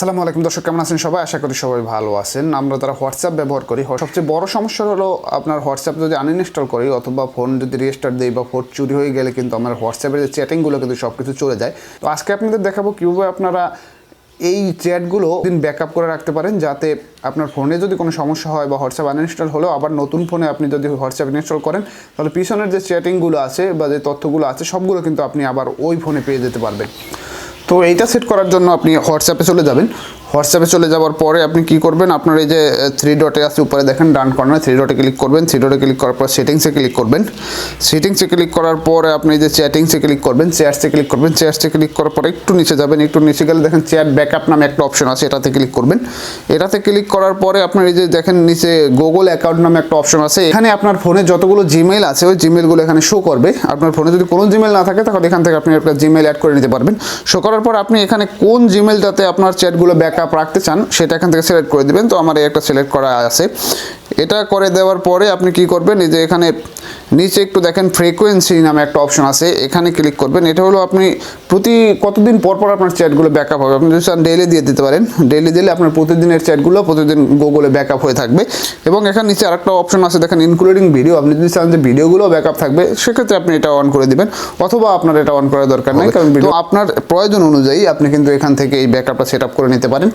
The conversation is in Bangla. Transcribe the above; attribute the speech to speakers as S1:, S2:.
S1: আসসালামু আলাইকুম। দর্শক, কেমন আছেন সবাই? আশা করি সবাই ভালো আছেন। আমরা তারা হোয়াটসঅ্যাপ ব্যবহার করি সবচেয়ে বড় সমস্যা হলো আপনার হোয়াটসঅ্যাপ যদি আনইনস্টল করি অথবা ফোন যদি রেজিস্টার দিই বা ফোন চুরি হয়ে গেলে কিন্তু আমার হোয়াটসঅ্যাপের যে চ্যাটিংগুলো কিন্তু সব কিছু চলে যায়। তো আজকে আপনাদের দেখাবো কীভাবে আপনারা এই চ্যাটগুলো দিন ব্যাকআপ করে রাখতে পারেন যাতে আপনার ফোনে যদি কোনো সমস্যা হয় বা হোয়াটসঅ্যাপ আনইনস্টল হলেও আবার নতুন ফোনে আপনি যদি হোয়াটসঅ্যাপ ইনস্টল করেন, তাহলে পিছনের যে চ্যাটিংগুলো আছে বা যে তথ্যগুলো আছে, সবগুলো কিন্তু আপনি আবার ওই ফোনে পেয়ে যেতে পারবেন। তো এইটা সেট করার জন্য আপনি হোয়াটসঅ্যাপে চলে যাবেন। হোয়াটসঅ্যাপে চলে যাওয়ার পরে আপনি কি করবেন? আপনার এই যে থ্রি ডটে আছে, উপরে দেখেন, ডান কর্নার থ্রি ডটে ক্লিক করবেন। থ্রি ডটে ক্লিক করার পর সেটিংসে ক্লিক করবেন। সেটিংসে ক্লিক করার পরে আপনি যে চ্যাটিংসে ক্লিক করবেন চেয়ারসে ক্লিক করবেন। চেয়ারসে ক্লিক করার পরে একটু নিচে যাবেন, একটু নিচে গেলে দেখেন চেয়ার ব্যাকআপ নামে একটা অপশন আছে, এটাতে ক্লিক করবেন। এটাতে ক্লিক করার পরে আপনার এই যে দেখেন নিচে গুগল অ্যাকাউন্ট নামে একটা অপশন আছে। এখানে আপনার ফোনে যতগুলো জিমেইল আছে, ওই জিমেলগুলো এখানে শো করবে। আপনার ফোনে যদি কোনো জিমেল না থাকে তাহলে এখান থেকে আপনি একটা জিমেল অ্যাড করে নিতে পারবেন। শো করার পর আপনি এখানে কোন জিমেইলটাতে আপনার চ্যাটগুলো ব্যাকআপ রাখতে চান, সেটা এখান থেকে সিলেক্ট করে দিবেন। তো আমার এই একটা সিলেক্ট করা আছে। এটা করে দেওয়ার পরে আপনি কি করবেন, এই যে এখানে নিচে একটু দেখেন ফ্রিকোয়েন্সি নামে একটা অপশন আছে এখানে ক্লিক করবেন। এটা হলো আপনি প্রতি কতদিন পর পর আপনার চ্যাটগুলো ব্যাকআপ হবে? আপনি যদি চান ডেইলি দিয়ে দিতে পারেন। ডেইলি দিলে আপনার প্রতিদিনের চ্যাটগুলো প্রতিদিন গুগলে ব্যাকআপ হয়ে থাকবে। এবং এখানে নিচে আরেকটা অপশন আছে দেখেন ইনক্লুডিং ভিডিও আপনি যদি চান যে ভিডিওগুলো ব্যাকআপ থাকবে সেক্ষেত্রে আপনি এটা অন করে দিবেন। অথবা আপনার এটা অন করার দরকার নেই কারণ আপনার প্রয়োজন অনুযায়ী আপনি কিন্তু এখান থেকে এই ব্যাকআপটা সেট আপ করে নিতে পারেন।